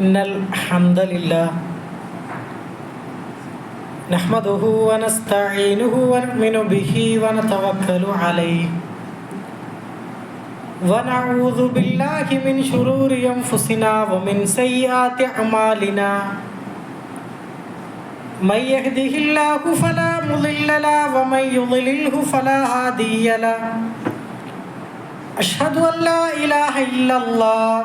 إن الحمد لله نحمده ونستعينه ونؤمن به ونتوكل عليه. ونعوذ بالله من شرور أنفسنا ومن سيئات أعمالنا. من يهده الله فلا مضل له ومن يضلله فلا هادي له. أشهد أن لا إله إلا الله.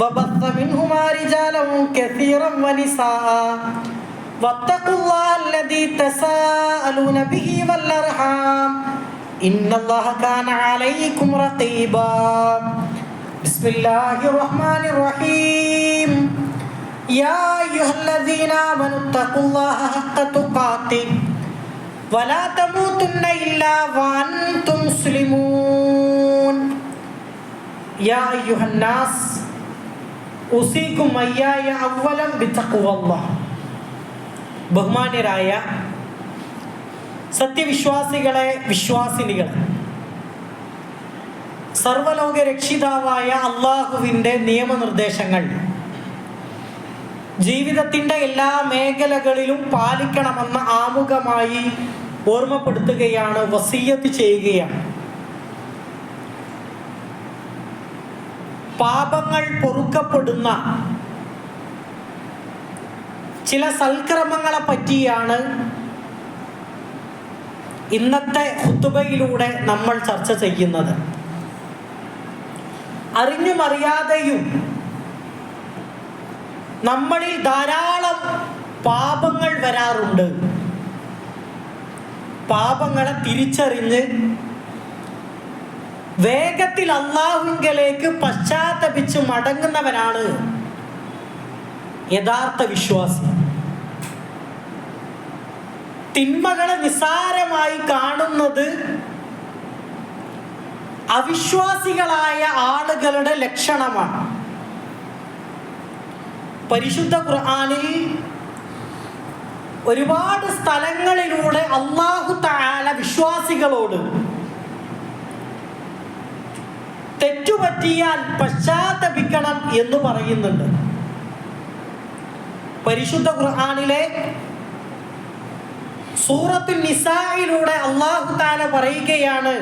وبث منهما رجالا كثيرا ونساء. واتقوا الله الذي تساءلون به والأرحام. إن الله كان عليكم رقيبا. بسم الله الرحمن الرحيم. يا أيها الذين آمنوا اتقوا الله حق تقاته. ولا تموتن إلا وأنتم مسلمون. يا أيها الناس ഉസീക്കും മയ്യായ അവലം ബഹുമാന്യരായ സത്യവിശ്വാസികളെ വിശ്വാസിനികൾ സർവലോക രക്ഷിതാവായ അള്ളാഹുവിന്റെ നിയമനിർദ്ദേശങ്ങൾ ജീവിതത്തിന്റെ എല്ലാ മേഖലകളിലും പാലിക്കണമെന്ന ആമുഖമായി ഓർമ്മപ്പെടുത്തുകയാണ് വസീയത്ത് ചെയ്യുകയാണ്. പാപങ്ങൾ പൊറുക്കപ്പെടുന്ന ചില സൽക്രമങ്ങളെ പറ്റിയാണ് ഇന്നത്തെ ഹുത്തുബയിലൂടെ നമ്മൾ ചർച്ച ചെയ്യുന്നത്. അറിഞ്ഞും അറിയാതെയും നമ്മളിൽ ധാരാളം പാപങ്ങൾ വരാറുണ്ട്. പാപങ്ങളെ തിരിച്ചറിഞ്ഞ് വേഗത്തിൽ അള്ളാഹുങ്കലേക്ക് പശ്ചാത്തപിച്ച് മടങ്ങുന്നവനാണ് യഥാർത്ഥ വിശ്വാസി. തിന്മകളെ നിസാരമായി കാണുന്നത് അവിശ്വാസികളായ ആളുകളുടെ ലക്ഷണമാണ്. പരിശുദ്ധ ഖുർആാനിൽ ഒരുപാട് സ്ഥലങ്ങളിലൂടെ അള്ളാഹു താല വിശ്വാസികളോട് തെറ്റുപറ്റിയാൽ പശ്ചാത്തപിക്കണം എന്ന് പറയുന്നുണ്ട്. പരിശുദ്ധ ഖുർആാനിലെ സൂറത്തു നിസായിലൂടെ അള്ളാഹു താല പറയുകയാണ്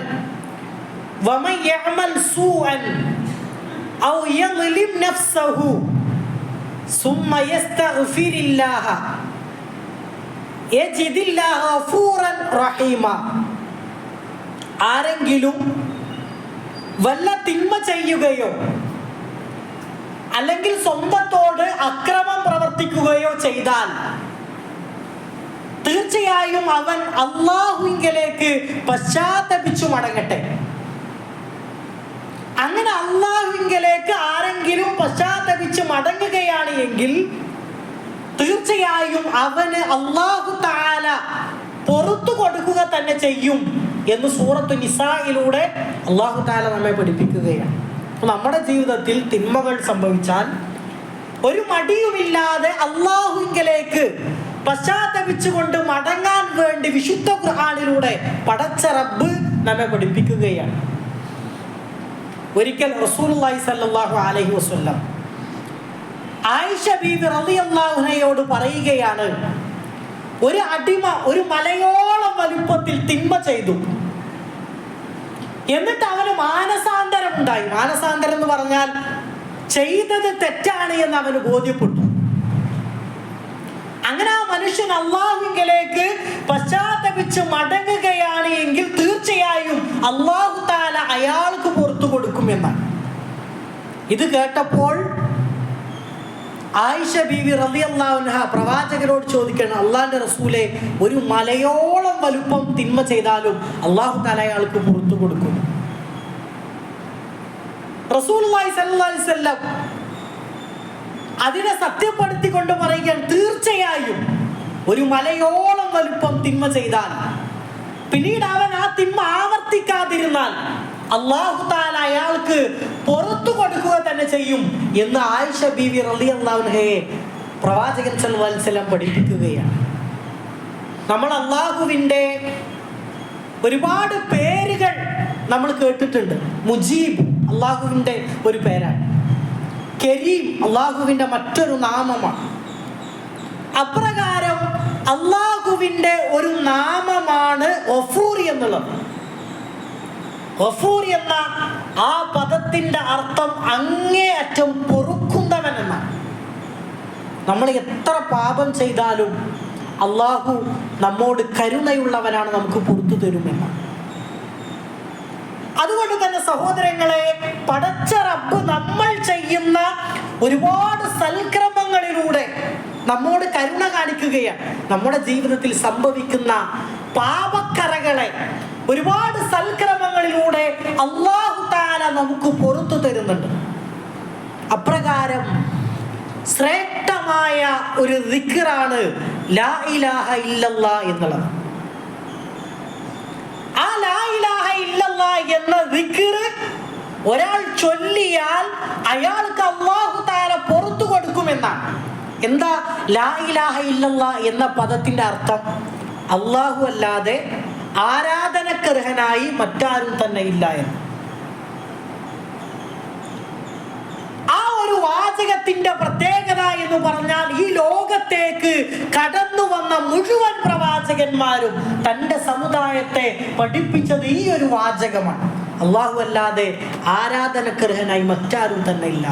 ആരെങ്കിലും വല്ല തിന്മ ചെയ്യുകയോ അല്ലെങ്കിൽ സ്വന്തത്തോട് അക്രമം പ്രവർത്തിക്കുകയോ ചെയ്താൽ തീർച്ചയായും അവൻ അള്ളാഹുവിങ്കലേക്ക് പശ്ചാത്തപിച്ചു മടങ്ങട്ടെ. അങ്ങനെ അള്ളാഹുവിങ്കലേക്ക് ആരെങ്കിലും പശ്ചാത്തപിച്ച് മടങ്ങുകയാണ് എങ്കിൽ തീർച്ചയായും അവന് അള്ളാഹു താല പുറത്തു കൊടുക്കുക തന്നെ ചെയ്യും. എന്ന് സൂറത്ത് നിസായിലൂടെ അള്ളാഹു താല നമ്മെ പഠിപ്പിക്കുകയാണ്. നമ്മുടെ ജീവിതത്തിൽ തിന്മകൾ സംഭവിച്ചാൽ ഒരു മടിയുമില്ലാതെ അള്ളാഹുങ്കിലേക്ക് പശ്ചാത്തപിച്ചുകൊണ്ട് മടങ്ങാൻ വേണ്ടി വിശുദ്ധ ഖുർആനിലൂടെ പടച്ച റബ്ബ് നമ്മെ പഠിപ്പിക്കുകയാണ്. ഒരിക്കൽ റസൂലുള്ളാഹി സ്വല്ലല്ലാഹു അലൈഹി വസല്ലം ആയിഷ ബീബി റളിയല്ലാഹുനയോട് പറയുകയാണ് ഒരു അടിമ ഒരു മലയോളം വലുപ്പത്തിൽ തിന്മ ചെയ്തു. എന്നിട്ട് അവന് മാനസാന്തരം ഉണ്ടായി. മാനസാന്തരം എന്ന് പറഞ്ഞാൽ ചെയ്തത് തെറ്റാണ് എന്ന് അവന് ബോധ്യപ്പെട്ടു. അങ്ങനെ ആ മനുഷ്യൻ അള്ളാഹുങ്കിലേക്ക് പശ്ചാത്തപിച്ച് മടങ്ങുകയാണ് എങ്കിൽ തീർച്ചയായും അള്ളാഹു താല അയാൾക്ക് പുറത്തു കൊടുക്കുമെന്നാണ് ഇത് കേട്ടപ്പോൾ ആയിഷ ബീവി റളിയല്ലാഹുൻഹ പ്രവാചകരോട് ചോദിക്കണം അള്ളാഹിന്റെ റസൂലെ ഒരു മലയോളം വലുപ്പം തിന്മ ചെയ്താലും അള്ളാഹു താല അയാൾക്ക് പുറത്തു കൊടുക്കും. വസല്ലം അതിനെ സത്യപ്പെടുത്തിക്കൊണ്ട് പറയുകയാണ് തീർച്ചയായും ഒരു മലയോളം വലുപ്പം തിന്മ ചെയ്താൽ പിന്നീട് അവൻ ആ തിന്മ ആവർത്തിക്കാതിരുന്നാൽ അള്ളാഹു താല അയാൾക്ക് പുറത്തു കൊടുക്കുക തന്നെ ചെയ്യും എന്ന് ആയിഷ റലി അള്ളാഹുഹയെ പ്രവാചകൻ പഠിപ്പിക്കുകയാണ്. നമ്മൾ അള്ളാഹുവിന്റെ ഒരുപാട് പേരുകൾ നമ്മൾ കേട്ടിട്ടുണ്ട്. മുജീബ് അള്ളാഹുവിന്റെ ഒരു പേരാണ്. കരീം അള്ളാഹുവിന്റെ മറ്റൊരു നാമമാണ്. അപ്രകാരം അള്ളാഹുവിന്റെ ഒരു നാമമാണ് എന്നുള്ളത്. ഒഫൂർ എന്ന ആ പദത്തിന്റെ അർത്ഥം അങ്ങേയറ്റം പൊറുക്കുന്നവൻ എന്നാണ് നമ്മൾ എത്ര പാപം ചെയ്താലും അള്ളാഹു നമ്മോട് കരുണയുള്ളവനാണ് നമുക്ക് പുറത്തു തരുമെന്നാണ് അതുകൊണ്ട് തന്നെ സഹോദരങ്ങളെ പടച്ച റബ്ബ് നമ്മൾ ചെയ്യുന്ന ഒരുപാട് സൽക്രമങ്ങളിലൂടെ നമ്മോട് കരുണ കാണിക്കുകയാണ്. നമ്മുടെ ജീവിതത്തിൽ സംഭവിക്കുന്ന പാപക്കറകളെ ഒരുപാട് താല നമുക്ക് പുറത്തു തരുന്നുണ്ട്. അപ്രകാരം ശ്രേഷ്ഠമായ ഒരു ദിക്കറാണ് ലാ ഇലാഹ എന്നുള്ളത്. ആ ലാ ഇലാഹ ഇല്ലല്ലാ എന്ന ദിക്കറ് ഒരാൾ ചൊല്ലിയാൽ അയാൾക്ക് അള്ളാഹു താര പുറത്തു കൊടുക്കുമെന്നാണ്. എന്താ ലാ ഇലാഹ ഇല്ലല്ലാ എന്ന പദത്തിന്റെ അർത്ഥം? അള്ളാഹു അല്ലാതെ ആരാധനക്കർഹനായി മറ്റാരും തന്നെ ഇല്ല എന്ന് ആ ഒരു വാചകത്തിന്റെ പ്രത്യേകത എന്ന് പറഞ്ഞാൽ ഈ ലോകത്തേക്ക് കടന്നു വന്ന മുഴുവൻ പ്രവാചകന്മാരും തന്റെ സമുദായത്തെ പഠിപ്പിച്ചത് ഈ ഒരു വാചകമാണ്. അള്ളാഹു അല്ലാതെ ആരാധനക്കർഹനായി മറ്റാരും തന്നെ ഇല്ല.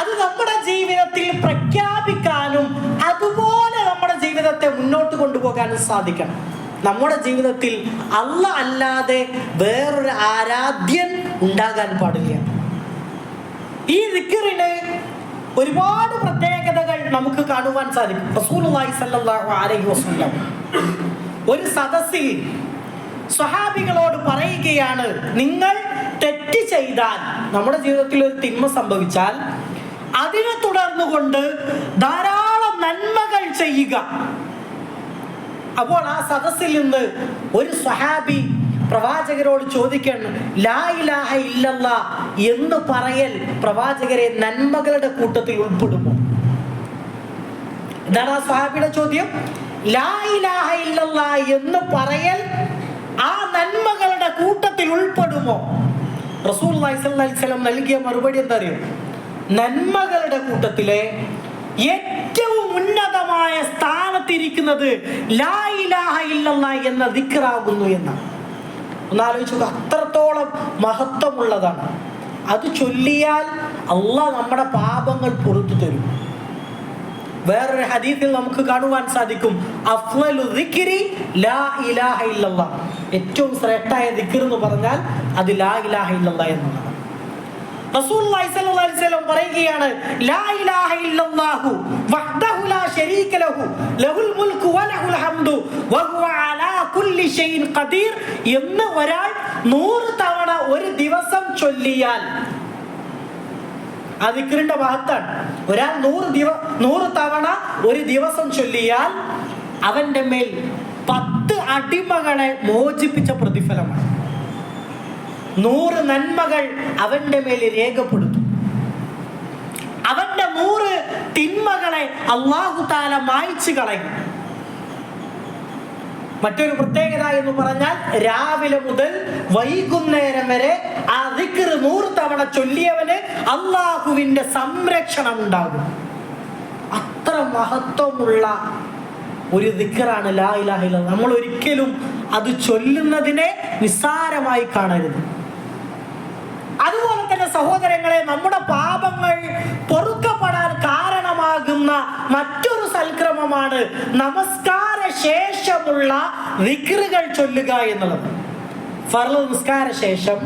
അത് നമ്മുടെ ജീവിതത്തിൽ പ്രഖ്യാപിക്കാനും അതുപോലെ നമ്മുടെ ജീവിതത്തെ മുന്നോട്ട് കൊണ്ടുപോകാനും സാധിക്കണം. നമ്മുടെ ജീവിതത്തിൽ അല്ല അല്ലാതെ വേറൊരു ആരാധ്യൻ ഉണ്ടാകാൻ പാടില്ല. ഈ ദിക്കറിന് ഒരുപാട് പ്രത്യേകതകൾ നമുക്ക് കാണുവാൻ സാധിക്കും. റസൂലുള്ളാഹി സല്ലല്ലാഹു അലൈഹി വസല്ലം ഒരു സദസ്സിൽ സ്വഹാബികളോട് പറയുകയാണ് നിങ്ങൾ തെറ്റ് ചെയ്താൽ നമ്മുടെ ജീവിതത്തിൽ ഒരു തിന്മ സംഭവിച്ചാൽ അതിനെ തുടർന്നുകൊണ്ട് ധാരാളം നന്മകൾ ചെയ്യുക. അപ്പോൾ ആ സദസ്സിൽ നിന്ന് ഒരു സ്വഹാബി പ്രവാചകരോട് ചോദിക്കണം ലാ ഇലാഹ ഇല്ലല്ല എന്ന് പറയൽ പ്രവാചകരെ നന്മകളുടെ കൂട്ടത്തിൽ ഉൾപ്പെടുമോ? എന്താണ് ആ സ്വഹാബിയുടെ ചോദ്യം. ലാ ഇലാഹ ഇല്ലല്ല എന്ന് പറയൽ ആ നന്മകളുടെ കൂട്ടത്തിൽ ഉൾപ്പെടുമോ? റസൂൽ വസ്ലം നൽകിയ മറുപടി എന്താ അറിയോ നന്മകളുടെ കൂട്ടത്തിലെ ഏറ്റവും ഉന്നതമായ സ്ഥാനത്തിരിക്കുന്നത് ലാ ഇലാഹ ഇല്ലല്ല എന്ന ദിക്റാകുന്നു എന്നാണ്. ഒന്ന് അത്രത്തോളം മഹത്വമുള്ളതാണ്. അത് ചൊല്ലിയാൽ അള്ളാഹ് നമ്മുടെ പാപങ്ങൾ പുറത്തു തരും. വേറൊരു ഹദീത്തിൽ നമുക്ക് കാണുവാൻ സാധിക്കും ലാ ഇലാഹ ഇല്ലല്ലാ. ഏറ്റവും ശ്രേഷ്ഠായ ദിക്കർ എന്ന് പറഞ്ഞാൽ അത് ലാ ഇലാഹ ഇല്ലല്ലാ വസല്ലം പറയുകയാണ് ലാ ഇലാഹ ഇല്ലല്ലാഹു വഹ്ദഹു ലാ ശരീക ലഹു ലഹുൽ മുൽക്കു വലഹുൽ ഹംദു വഹുവ അലാ കുല്ലി ഷൈഇൻ ഖദീർ എന്ന് ഒരാൾ നൂറ് തവണ ഒരു ദിവസം ചൊല്ലിയാൽ. ആ ദിക്റിന്റെ മഹത്താണ് ഒരാൾ നൂറ് ദിവ നൂറ് തവണ ഒരു ദിവസം ചൊല്ലിയാൽ അവന്റെ മേൽ പത്ത് അടിമകളെ മോചിപ്പിച്ച പ്രതിഫലമാണ്. നൂറ് നന്മകൾ അവന്റെ മേൽ രേഖപ്പെടുത്തും. അവന്റെ നൂറ് തിന്മകളെ അള്ളാഹു താല മായ്ച്ചു കളയും. മറ്റൊരു പ്രത്യേകത എന്ന് പറഞ്ഞാൽ രാവിലെ മുതൽ വൈകുന്നേരം വരെ ആ ദിക്ർ നൂറ് തവണ ചൊല്ലിയവന് അള്ളാഹുവിന്റെ സംരക്ഷണം ഉണ്ടാകും അത്ര മഹത്വമുള്ള ഒരു ദിക്കറാണ് ലാ ഇലാഹ ഇല്ലല്ലാഹ്. നമ്മൾ ഒരിക്കലും അത് ചൊല്ലുന്നതിനെ നിസ്സാരമായി കാണരുത് അതുപോലെ തന്നെ സഹോദരങ്ങളെ നമ്മുടെ പാപങ്ങൾ പൊറുക്കപ്പെടാൻ കാരണമാകുന്ന മറ്റൊരു സൽക്രമമാണ് നമസ്കാര ശേഷമുള്ള വിക്രുകൾ ചൊല്ലുക എന്നുള്ളത്. ഫർൾ നമസ്കാര ശേഷം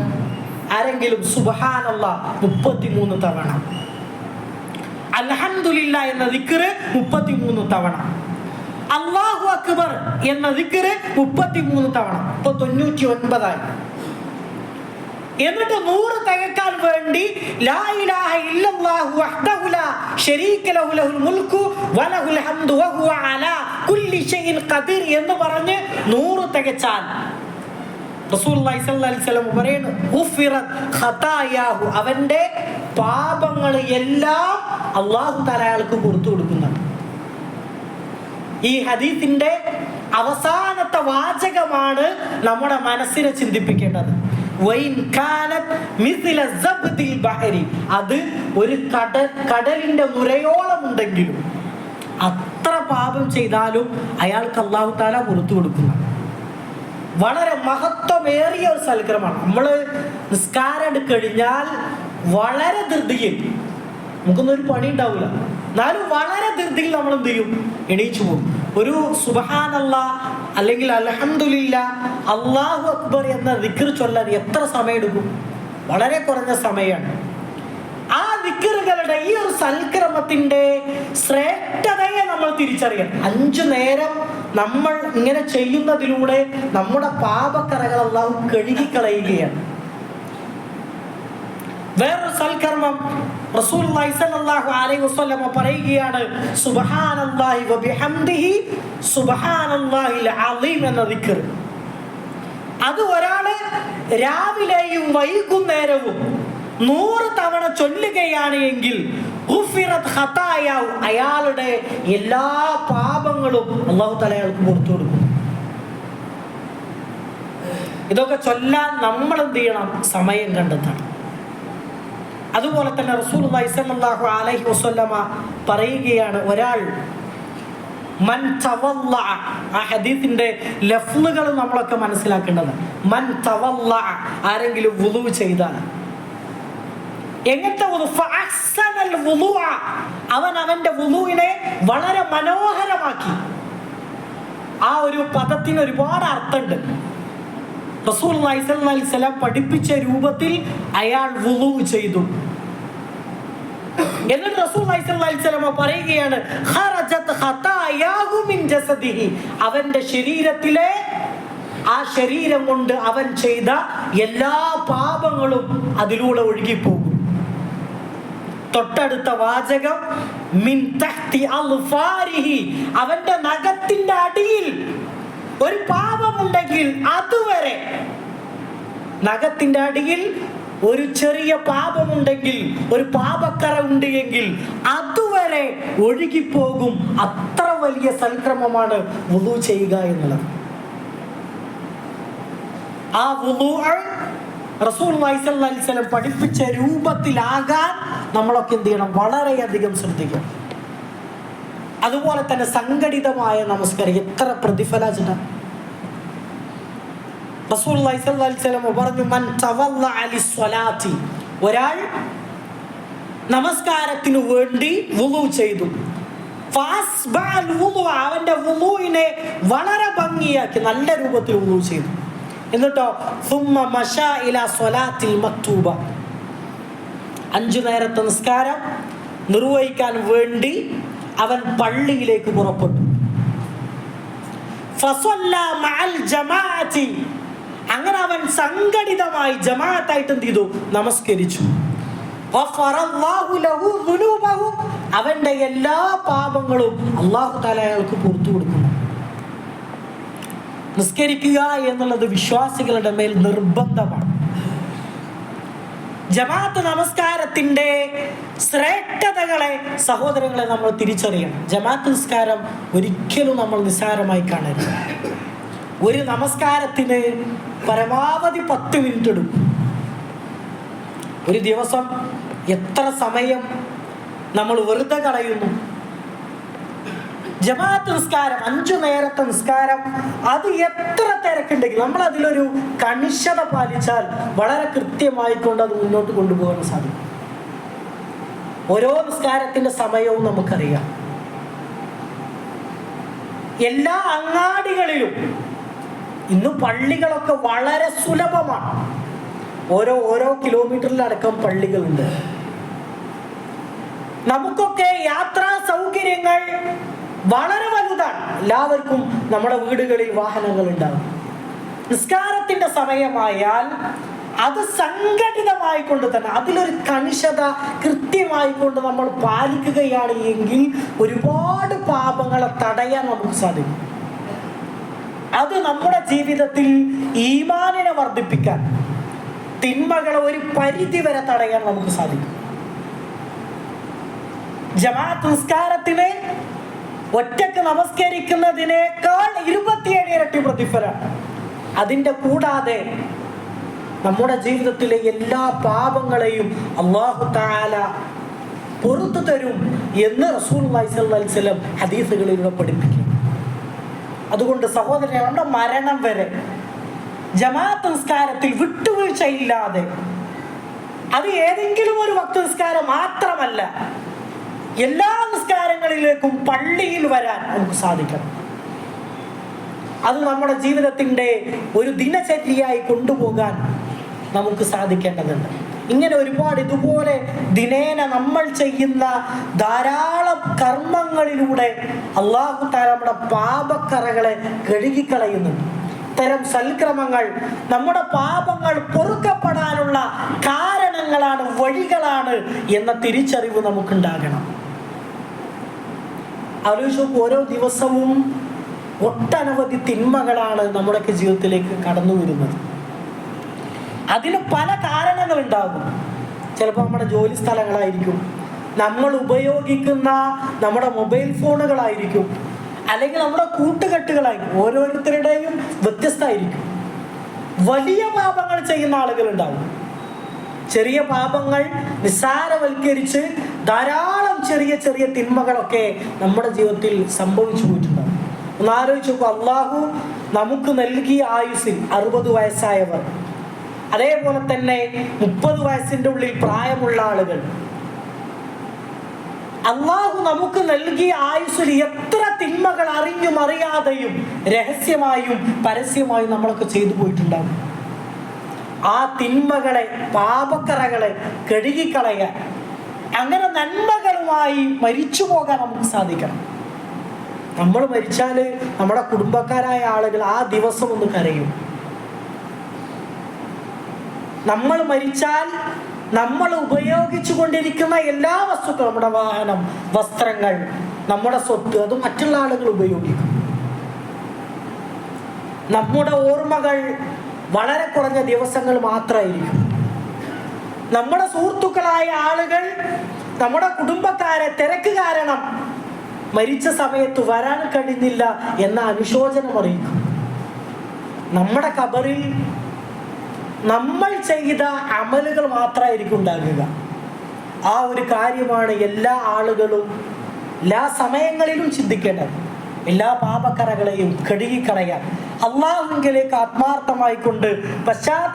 ആരെങ്കിലും സുബഹാനുള്ള മുപ്പത്തിമൂന്ന് തവണ. അലഹന്ദില്ല എന്ന ദിക്കറ് മുപ്പത്തിമൂന്ന് തവണ. അള്ളാഹു അക്ബർ എന്ന ദിക്കറ് മുപ്പത്തിമൂന്ന് തവണ. ഇപ്പൊ തൊണ്ണൂറ്റി ഒൻപതായി എന്നിട്ട് നൂറ് തകക്കാൻ വേണ്ടി എന്ന് പറഞ്ഞ് നൂറ് തികച്ചാൽ പറയുന്നു അവന്റെ പാപങ്ങൾ എല്ലാം അള്ളാഹു തല അയാൾക്ക് കൊടുത്തു കൊടുക്കുന്നുണ്ട്. ഈ ഹദീത്തിന്റെ അവസാനത്തെ വാചകമാണ് നമ്മുടെ മനസ്സിനെ ചിന്തിപ്പിക്കേണ്ടത്. അത് ഒരു കട കടലിന്റെ നുരയോളം ഉണ്ടെങ്കിലും അത്ര പാപം ചെയ്താലും അയാൾക്ക് അള്ളാഹു താല പുറത്തു കൊടുക്കുന്നു. വളരെ മഹത്വമേറിയ ഒരു സൽക്രമമാണ്. നമ്മൾ നിസ്കാരം എടുക്കഴിഞ്ഞാൽ വളരെ ധൃതിയിൽ നമുക്കൊന്നും ഒരു പണി ഉണ്ടാവില്ല എന്നാലും വളരെ ധൃതിയിൽ നമ്മൾ എന്ത് ചെയ്യും? എണീച്ചു പോകും. ഒരു സുബഹാനല്ല അല്ലെങ്കിൽ അലഹമുല്ല അള്ളാഹു അക്ബർ എന്ന ദിക്ർ ചൊല്ലാൻ എത്ര സമയം എടുക്കും വളരെ കുറഞ്ഞ സമയമാണ്. ആ ദിക്കറുകളുടെ ഈ ഒരു സൽക്രമത്തിന്റെ ശ്രേഷ്ഠതയെ നമ്മൾ തിരിച്ചറിയണം. അഞ്ചു നേരം നമ്മൾ ഇങ്ങനെ ചെയ്യുന്നതിലൂടെ നമ്മുടെ പാപക്കറകൾ അള്ളാഹു കഴുകിക്കളയുകയാണ്. വേറൊരു സൽക്കർമ്മം റസൂലുള്ളാഹി സ്വല്ലല്ലാഹു അലൈഹി പറയുകയാണ് സുബ്ഹാനല്ലാഹി വബിഹംദിഹി സുബ്ഹാനല്ലാഹിൽ എന്ന അത് ഒരാൾ രാവിലെയും വൈകുന്നേരവും നൂറ് തവണ ചൊല്ലുകയാണ് എങ്കിൽ അയാളുടെ എല്ലാ പാപങ്ങളും അള്ളാഹു തല പുറത്തു കൊടുക്കും. ഇതൊക്കെ ചൊല്ലാൻ നമ്മൾ എന്ത് ചെയ്യണം? സമയം കണ്ടെത്തണം. അതുപോലെ തന്നെ റസൂൽ സല്ലല്ലാഹു അലൈഹി വസല്ലമ പറയുകയാണ് ഒരാൾ മൻ തവല്ല ആ ഹദീസിന്റെ ലഫ്ലുകൾ നമ്മളൊക്കെ മനസ്സിലാക്കേണ്ടത് മൻ തവല്ല ആരെങ്കിലും വുളു ചെയ്താൽ. എങ്ങനത്തെ. അവൻ അവന്റെ വുളുവിനെ വളരെ മനോഹരമാക്കി. ആ ഒരു പദത്തിന് ഒരുപാട് അർത്ഥമുണ്ട്. റസൂൽ സ്വലം പഠിപ്പിച്ച രൂപത്തിൽ അയാൾ വുളു ചെയ്തു. എന്നിട്ട് റസൂൽ സ്വലമ പറയുകയാണ്. അവന്റെ ശരീരത്തിലെ ആ ശരീരം കൊണ്ട് അവൻ ചെയ്ത എല്ലാ പാപങ്ങളും അതിലൂടെ ഒഴുകിപ്പോകും. തൊട്ടടുത്ത വാചകം മിൻ തഹ്തി അവന്റെ നഖത്തിന്റെ അടിയിൽ ഒരു പാപമുണ്ടെങ്കിൽ അതുവരെ നഖത്തിന്റെ അടിയിൽ ഒരു ചെറിയ പാപമുണ്ടെങ്കിൽ ഒരു പാപക്കറ ഉണ്ട് എങ്കിൽ അതുവരെ ഒഴുകിപ്പോകും. അത്ര വലിയ സംക്രമമാണ് വുളു ചെയ്യുക എന്നുള്ളത്. ആ വുളു റസൂൽ വൈസല്ലം പഠിപ്പിച്ച രൂപത്തിലാകാൻ നമ്മളൊക്കെ എന്ത് ചെയ്യണം? വളരെയധികം ശ്രദ്ധിക്കണം. അതുപോലെ തന്നെ സംഘടിതമായ നമസ്കാരം എത്ര പ്രതിഫലിച്ചിട്ട പറഞ്ഞു മൻ തവല്ലഅ ലിസ്വലാത്തി ഒരാൾ നമസ്കാരത്തിനു വേണ്ടി ചെയ്തു. അവന്റെ വളരെ ഭംഗിയാക്കി നല്ല രൂപത്തിൽ ചെയ്തു. എന്നിട്ടോ മക്തൂബ. അഞ്ചു നേരത്തെ നിസ്കാരം നിർവഹിക്കാൻ വേണ്ടി അവൻ പള്ളിയിലേക്ക് പുറപ്പെട്ടു. മഅൽ ജമാഅത്തി. അങ്ങനെ അവൻ സംഘടിതമായി ജമാഅത്തായിട്ട് എന്ത് ചെയ്തു? നമസ്കരിച്ചു. അവന്റെ എല്ലാ പാപങ്ങളും അള്ളാഹു താല അയാൾക്ക് പുറത്തു കൊടുക്കുന്നു. നിസ്കരിക്കുക എന്നുള്ളത് വിശ്വാസികളുടെ മേൽ നിർബന്ധമാണ്. ജമാഅത്ത് നമസ്കാരത്തിന്റെ ശ്രേഷ്ഠതകളെ സഹോദരങ്ങളെ നമ്മൾ തിരിച്ചറിയണം. ജമാഅത്ത് നിസ്കാരം ഒരിക്കലും നമ്മൾ നിസ്സാരമായി കാണരുത്. ഒരു നമസ്കാരത്തിന് പരമാവധി പത്ത് മിനിറ്റ് എടുക്കും ഒരു ദിവസം എത്ര സമയം നമ്മൾ വെറുതെ കളയുന്നു? ജമാഅത്ത് നിസ്കാരം അഞ്ചു നേരത്തെ നിസ്കാരം അത് എത്ര തിരക്കുണ്ടെങ്കിൽ നമ്മൾ അതിലൊരു കണിശത പാലിച്ചാൽ വളരെ കൃത്യമായി കൊണ്ട് അത് മുന്നോട്ട് കൊണ്ടുപോകാൻ സാധിക്കും. ഓരോ നിസ്കാരത്തിന്റെ സമയവും നമുക്കറിയാം. എല്ലാ അങ്ങാടികളിലും ഇന്ന് പള്ളികളൊക്കെ വളരെ സുലഭമാണ്. ഓരോ ഓരോ കിലോമീറ്ററിലടക്കം പള്ളികളുണ്ട്. നമുക്കൊക്കെ യാത്രാ സൗകര്യങ്ങൾ വളരെ വലുതാണ്. എല്ലാവർക്കും നമ്മുടെ വീടുകളിൽ വാഹനങ്ങൾ ഉണ്ടാകും നിസ്കാരത്തിന്റെ സമയമായാൽ അത് സംഘടിതമായി കൊണ്ട് തന്നെ അതിലൊരു കണിശത കൃത്യമായി കൊണ്ട് നമ്മൾ പാലിക്കുകയാണ് എങ്കിൽ ഒരുപാട് പാപങ്ങളെ തടയാൻ നമുക്ക് സാധിക്കും. അത് നമ്മുടെ ജീവിതത്തിൽ ഈമാനിനെ വർദ്ധിപ്പിക്കാൻ തിന്മകളെ ഒരു പരിധി വരെ തടയാൻ നമുക്ക് സാധിക്കും. ജമാഅത്ത് നിസ്കാരത്തിന് ഒറ്റയ്ക്ക് നമസ്കരിക്കുന്നതിനേക്കാൾ ഇരുപത്തിയേഴ് ഇരട്ടി പ്രതിഫലം. അതിന്റെ കൂടാതെ നമ്മുടെ ജീവിതത്തിലെ എല്ലാ പാപങ്ങളെയും അള്ളാഹു താല പുറത്തു തരും എന്ന് റസൂൽ വസ്ലം ഹദീസുകളിലൂടെ പഠിപ്പിക്കും അതുകൊണ്ട് സഹോദരൻ നമ്മുടെ മരണം വരെ ജമാഅത്ത് നിസ്കാരത്തിൽ വിട്ടുവീഴ്ചയില്ലാതെ അത് ഏതെങ്കിലും ഒരു ഭക്ത നിസ്കാരം മാത്രമല്ല എല്ലാ നിസ്കാരങ്ങളിലേക്കും പള്ളിയിൽ വരാൻ നമുക്ക് സാധിക്കണം. അത് നമ്മുടെ ജീവിതത്തിന്റെ ഒരു ദിനചര്യയായി കൊണ്ടുപോകാൻ നമുക്ക് സാധിക്കേണ്ടതുണ്ട്. ഇങ്ങനെ ഒരുപാട് ഇതുപോലെ ദിനേന നമ്മൾ ചെയ്യുന്ന ധാരാളം കർമ്മങ്ങളിലൂടെ അള്ളാഹു താല നമ്മുടെ പാപക്കറകളെ കഴുകിക്കളയുന്നുണ്ട് തരം സൽക്രമങ്ങൾ നമ്മുടെ പാപങ്ങൾ പൊറുക്കപ്പെടാനുള്ള കാരണങ്ങളാണ് വഴികളാണ് എന്ന തിരിച്ചറിവ് നമുക്കുണ്ടാകണം. ആലോചിച്ചു ഓരോ ദിവസവും ഒട്ടനവധി തിന്മകളാണ് നമ്മുടെയൊക്കെ ജീവിതത്തിലേക്ക് കടന്നു വരുന്നത് അതിന് പല കാരണങ്ങൾ ഉണ്ടാകും ചിലപ്പോൾ നമ്മുടെ ജോലി സ്ഥലങ്ങളായിരിക്കും. നമ്മൾ ഉപയോഗിക്കുന്ന നമ്മുടെ മൊബൈൽ ഫോണുകളായിരിക്കും. അല്ലെങ്കിൽ നമ്മുടെ കൂട്ടുകെട്ടുകളായിരിക്കും. ഓരോരുത്തരുടെയും വ്യത്യസ്തമായിരിക്കും. വലിയ പാപങ്ങൾ ചെയ്യുന്ന ആളുകളുണ്ടാവും ചെറിയ പാപങ്ങൾ നിസ്സാരവൽക്കരിച്ച് ധാരാളം ചെറിയ ചെറിയ തിന്മകളൊക്കെ നമ്മുടെ ജീവിതത്തിൽ സംഭവിച്ചു പോയിട്ടുണ്ടാവും ഒന്ന് ആലോചിച്ച് അള്ളാഹു നമുക്ക് നൽകിയ ആയുസിൽ അറുപത് വയസ്സായവർ അതേപോലെ തന്നെ മുപ്പത് വയസ്സിന്റെ ഉള്ളിൽ പ്രായമുള്ള ആളുകൾ. അള്ളാഹു നമുക്ക് നൽകിയ ആയുസ്സിൽ എത്ര തിന്മകൾ അറിഞ്ഞും അറിയാതെയും രഹസ്യമായും പരസ്യമായും നമ്മളൊക്കെ ചെയ്തു പോയിട്ടുണ്ടാവും. ആ തിന്മകളെ പാപക്കറകളെ കഴുകിക്കളയ അങ്ങനെ നന്മകളുമായി മരിച്ചു പോകാൻ നമുക്ക് സാധിക്കണം. നമ്മൾ മരിച്ചാൽ നമ്മുടെ കുടുംബക്കാരായ ആളുകൾ ആ ദിവസം ഒന്ന് കരയും. നമ്മൾ മരിച്ചാൽ നമ്മൾ ഉപയോഗിച്ചു കൊണ്ടിരിക്കുന്ന എല്ലാ വസ്തുക്കളും നമ്മുടെ വാഹനം വസ്ത്രങ്ങൾ നമ്മുടെ സ്വത്ത് അത് മറ്റുള്ള ആളുകൾ ഉപയോഗിക്കും. നമ്മുടെ ഓർമ്മകൾ വളരെ കുറഞ്ഞ ദിവസങ്ങൾ മാത്രമായിരിക്കും. നമ്മുടെ സുഹൃത്തുക്കളായ ആളുകൾ നമ്മുടെ കുടുംബക്കാരെ തിരക്ക് കാരണം മരിച്ച സമയത്ത് വരാൻ കഴിഞ്ഞില്ല എന്ന അനുശോചനം അറിയിക്കും. നമ്മുടെ കബറിൽ നമ്മൾ ചെയ്ത അമലുകൾ മാത്രമായിരിക്കും ഉണ്ടാകുക. ആ ഒരു കാര്യമാണ് എല്ലാ ആളുകളും എല്ലാ സമയങ്ങളിലും ചിന്തിക്കേണ്ടത്. എല്ലാ പാപക്കറകളെയും കഴുകിക്കളയാൻ. അള്ളാഹുങ്കിലേക്ക് ആത്മാർത്ഥമായിക്കൊണ്ട് പശ്ചാത്ത